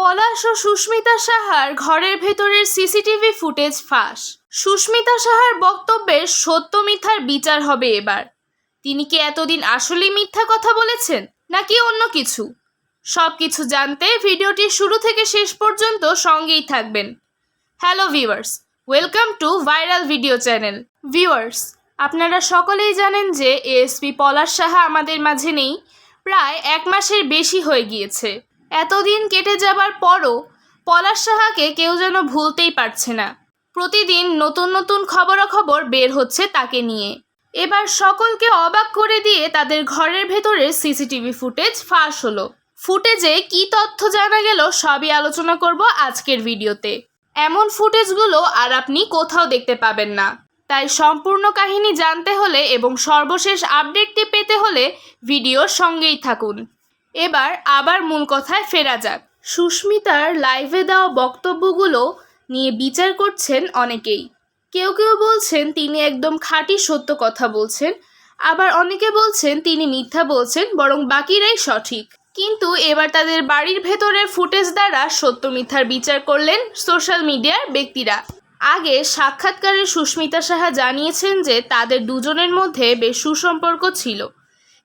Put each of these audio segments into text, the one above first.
পলাশ ও সুস্মিতা সাহার ঘরের ভেতরের সিসিটিভি ফুটেজ ফাঁস। সুস্মিতা সাহার বক্তব্যের সত্য মিথ্যার বিচার হবে এবার। তিনি কি এতদিন আসলেই মিথ্যা কথা বলেছেন, নাকি অন্য কিছু? সব কিছু জানতে ভিডিওটি শুরু থেকে শেষ পর্যন্ত সঙ্গেই থাকবেন। Hello viewers, welcome to viral video channel. Viewers, আপনারা সকলেই জানেন যে এএসপি পলাশ সাহা আমাদের মাঝে নেই, প্রায় এক মাসের বেশি হয়ে গিয়েছে। এতদিন কেটে যাবার পরও পলাশ সাহাকে কেউ যেন ভুলতেই পারছে না। প্রতিদিন নতুন নতুন খবরাখবর বের হচ্ছে তাকে নিয়ে। এবার সকলকে অবাক করে দিয়ে তাদের ঘরের ভেতরে সিসিটিভি ফুটেজ ফাঁস হলো। ফুটেজে কি তথ্য জানা গেল সবই আলোচনা করব আজকের ভিডিওতে। এমন ফুটেজগুলো আর আপনি কোথাও দেখতে পাবেন না। তাই সম্পূর্ণ কাহিনী জানতে হলে এবং সর্বশেষ আপডেটটি পেতে হলে ভিডিওর সঙ্গেই থাকুন। এবার আবার মূল কথায় ফেরা যাক। সুস্মিতার লাইভে দেওয়া বক্তব্যগুলো নিয়ে বিচার করছেন অনেকেই। কেউ কেউ বলছেন তিনি একদম খাঁটি সত্য কথা বলছেন, আবার অনেকে বলছেন তিনি মিথ্যা বলছেন, বরং বাকিরাই সঠিক। কিন্তু এবার তাদের বাড়ির ভেতরের ফুটেজ দ্বারা সত্য মিথ্যার বিচার করলেন সোশ্যাল মিডিয়ার ব্যক্তিরা। আগে সাক্ষাৎকারে সুস্মিতা সাহা জানিয়েছেন যে তাদের দুজনের মধ্যে বেশ সুসম্পর্ক ছিল।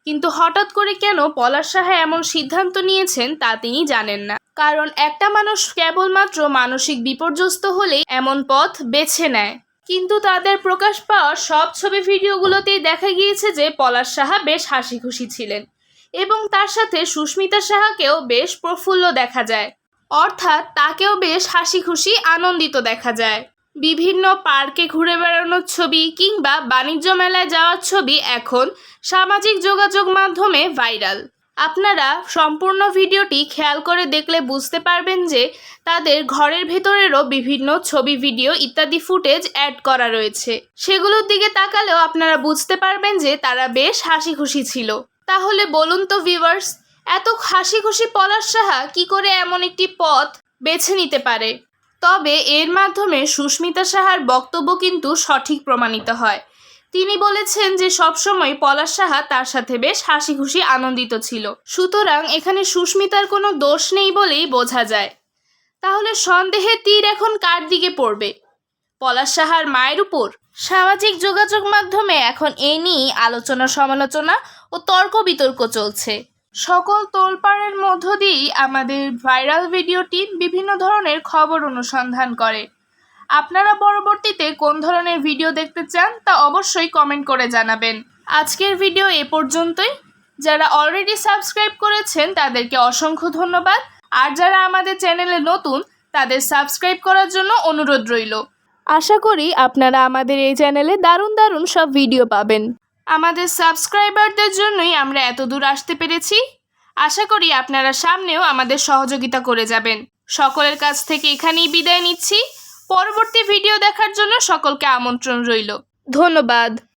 কিন্তু হঠাৎ করে কেন পলাশ সাহা এমন সিদ্ধান্ত নিয়েছেন তা তিনি জানেন না। কারণ একটা মানুষ কেবলমাত্র মানসিক বিপর্যস্ত হলেই এমন পথ বেছে নেয়। কিন্তু তাদের প্রকাশ পাওয়া সব ছবি ভিডিওগুলোতেই দেখা গিয়েছে যে পলাশ সাহা বেশ হাসি খুশি ছিলেন এবং তার সাথে সুস্মিতা সাহাকেও বেশ প্রফুল্ল দেখা যায়। অর্থাৎ তাকেও বেশ হাসি খুশি আনন্দিত দেখা যায়। বিভিন্ন পার্কে ঘুরে বেড়ানোর ছবি কিংবা বাণিজ্য মেলায় যাওয়ার ছবি এখন সামাজিক যোগাযোগ মাধ্যমে ভাইরাল। আপনারা সম্পূর্ণ ভিডিওটি খেয়াল করে দেখলে বুঝতে পারবেন যে তাদের ঘরের ভেতরেরও বিভিন্ন ছবি, ভিডিও ইত্যাদি ফুটেজ অ্যাড করা রয়েছে। সেগুলোর দিকে তাকালেও আপনারা বুঝতে পারবেন যে তারা বেশ হাসি খুশি ছিল। তাহলে বলুন তো ভিউয়ার্স, এত হাসি খুশি পলাশ সাহা কি করে এমন একটি পথ বেছে নিতে পারে? তবে এর মাধ্যমে সুস্মিতা সাহার বক্তব্য কিন্তু সঠিক প্রমাণিত হয়। তিনি বলেছেন যে সবসময় পলাশ সাহা তার সাথে বেশ হাসি খুশি আনন্দিত ছিল। সুতরাং এখানে সুস্মিতার কোনো দোষ নেই বলেই বোঝা যায়। তাহলে সন্দেহের তীর এখন কার দিকে পড়বে? পলাশ সাহার মায়ের উপর? সামাজিক যোগাযোগ মাধ্যমে এখন এ নিয়েই আলোচনা সমালোচনা ও তর্ক বিতর্ক চলছে। সকল তোলপাড়ের মধ্য দিয়েই আমাদের ভাইরাল ভিডিও টিম বিভিন্ন ধরনের খবর অনুসন্ধান করে। আপনারা পরবর্তীতে কোন ধরনের ভিডিও দেখতে চান তা অবশ্যই কমেন্ট করে জানাবেন। আজকের ভিডিও এ পর্যন্তই। যারা অলরেডি সাবস্ক্রাইব করেছেন, তাদেরকে অসংখ্য ধন্যবাদ। আর যারা আমাদের চ্যানেলে নতুন, তাদের সাবস্ক্রাইব করার জন্য অনুরোধ রইল। আশা করি আপনারা আমাদের এই চ্যানেলে দারুণ দারুণ সব ভিডিও পাবেন। আমাদের সাবস্ক্রাইবারদের জন্যই আমরা এত দূর আসতে পেরেছি। আশা করি আপনারা সামনেও আমাদের সহযোগিতা করে যাবেন। সকলের কাছ থেকে এখানেই বিদায় নিচ্ছি। পরবর্তী ভিডিও দেখার জন্য সকলকে আমন্ত্রণ রইল। ধন্যবাদ।